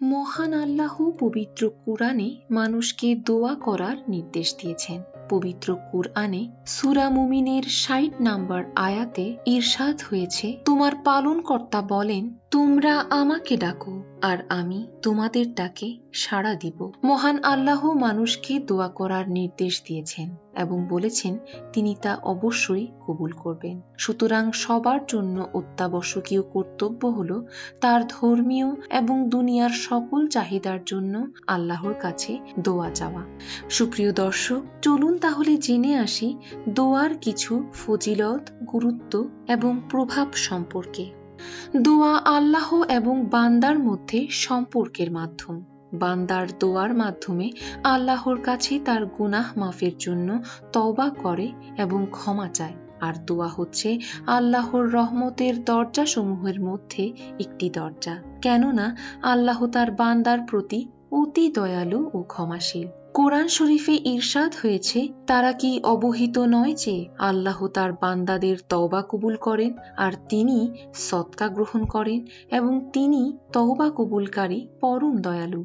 মহান আল্লাহ পবিত্র কুরআনে মানুষকে দোয়া করার নির্দেশ দিয়েছেন। পবিত্র কুরআনে সুরা মুমিনের ষাট নাম্বার আয়াতে ইরশাদ হয়েছে, তোমার পালনকর্তা বলেন, তোমরা আমাকে ডাকো, আর আমি তোমাদের ডাকে সাড়া দিব। মহান আল্লাহ মানুষকে দোয়া করার নির্দেশ দিয়েছেন। এবং বলেছেন, তিনি তা অবশ্যই কবুল করবেন। সুতরাং সবার জন্য অত্যাবশ্যকীয় কর্তব্য হল তার ধর্মীয় এবং দুনিয়ার সকল চাহিদার জন্য আল্লাহর কাছে দোয়া চাওয়া। সুপ্রিয় দর্শক, চলুন তাহলে জেনে আসি দোয়ার কিছু ফজিলত, গুরুত্ব এবং প্রভাব সম্পর্কে। দোয়া আল্লাহ এবং বান্দার মধ্যে সম্পর্কের মাধ্যম। বান্দার দোয়ার মাধ্যমে আল্লাহর কাছে তার গুনাহ মাফের জন্য তওবা করে এবং ক্ষমা চায়। আর দোয়া হচ্ছে আল্লাহর রহমতের দরজা সমূহের মধ্যে একটি দরজা। কেননা আল্লাহ তার বান্দার প্রতি অতি দয়ালু ও ক্ষমাশীল। কোরআন শরীফে ঈর্ষাদ হয়েছে, তারা কি অবহিত নয় যে আল্লাহ তার বান্দাদের তওবা কবুল করেন আর তিনি সৎকা গ্রহণ করেন এবং তিনি তওবা কবুলকারী, পরম দয়ালু।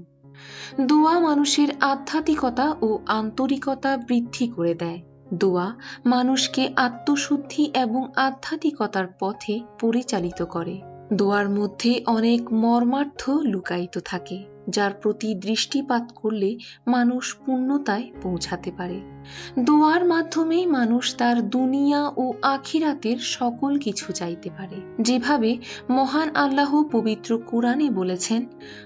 দোয়া মানুষের আধ্যাত্মিকতা ও আন্তরিকতা বৃদ্ধি করে দেয়। দোয়া মানুষকে আত্মশুদ্ধি এবং আধ্যাত্মিকতার পথে পরিচালিত করে। দোয়ার মধ্যে অনেক মর্মার্থ লুকায়িত থাকে। যার প্রতি দৃষ্টিপাত করলে মানুষ পূর্ণতায় পৌঁছাতে পারে। দোয়ার মাধ্যমেই মানুষ তার দুনিয়া ও আখিরাতের সকল কিছু চাইতে পারে। যেভাবে মহান আল্লাহ পবিত্র কোরআনে বলেছেন,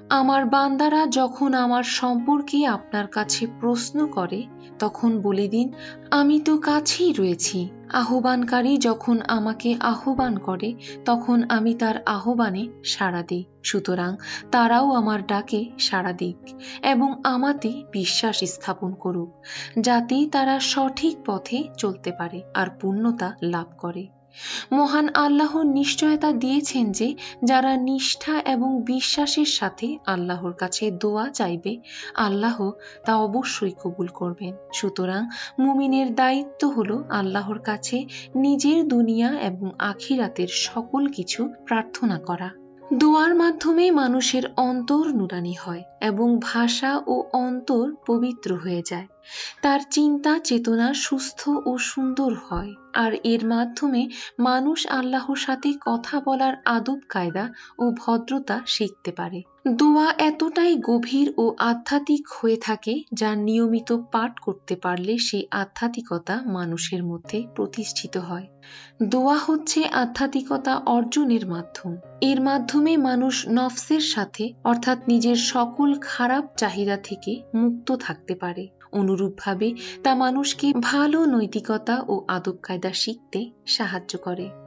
আমার বান্দারা যখন আমার সম্পর্কে আপনার কাছে প্রশ্ন করে, তখন বলে দিন, আমি তো কাছেই রয়েছি। আহ্বানকারী যখন আমাকে আহ্বান করে, তখন আমি তার আহ্বানে সাড়া দিই। সুতরাং তারাও আমার ডাকে সাড়া দিক এবং আমাতে বিশ্বাস স্থাপন করুক, যাতে তারা সঠিক পথে চলতে পারে আর পূর্ণতা লাভ করে। মহান আল্লাহর নিশ্চয়তা দিয়েছেন যে যারা নিষ্ঠা এবং বিশ্বাসের সাথে আল্লাহর কাছে দোয়া চাইবে, আল্লাহ তা অবশ্যই কবুল করবেন। সুতরাং মুমিনের দায়িত্ব হল আল্লাহর কাছে নিজের দুনিয়া এবং আখিরাতের সকল কিছু প্রার্থনা করা। দোয়ার মাধ্যমে মানুষের অন্তর নুরানি হয় এবং ভাষা ও অন্তর পবিত্র হয়ে যায়। তার চিন্তা, চেতনা সুস্থ ও সুন্দর হয়। আর এর মাধ্যমে মানুষ আল্লাহর সাথে কথা বলার আদব, কায়দা ও ভদ্রতা শিখতে পারে। দোয়া এতটাই গভীর ও আধ্যাত্মিক হয়ে থাকে যা নিয়মিত পাঠ করতে পারলে সেই আধ্যাত্মিকতা মানুষের মধ্যে প্রতিষ্ঠিত হয়। দোয়া হচ্ছে আধ্যাত্মিকতা অর্জনের মাধ্যম। এর মাধ্যমে মানুষ নফসের সাথে, অর্থাৎ নিজের সকল খারাপ চাহিদা থেকে মুক্ত থাকতে পারে। অনুরূপভাবে তা মানুষকে ভালো নৈতিকতা ও আদব কায়দা শিখতে সাহায্য করে।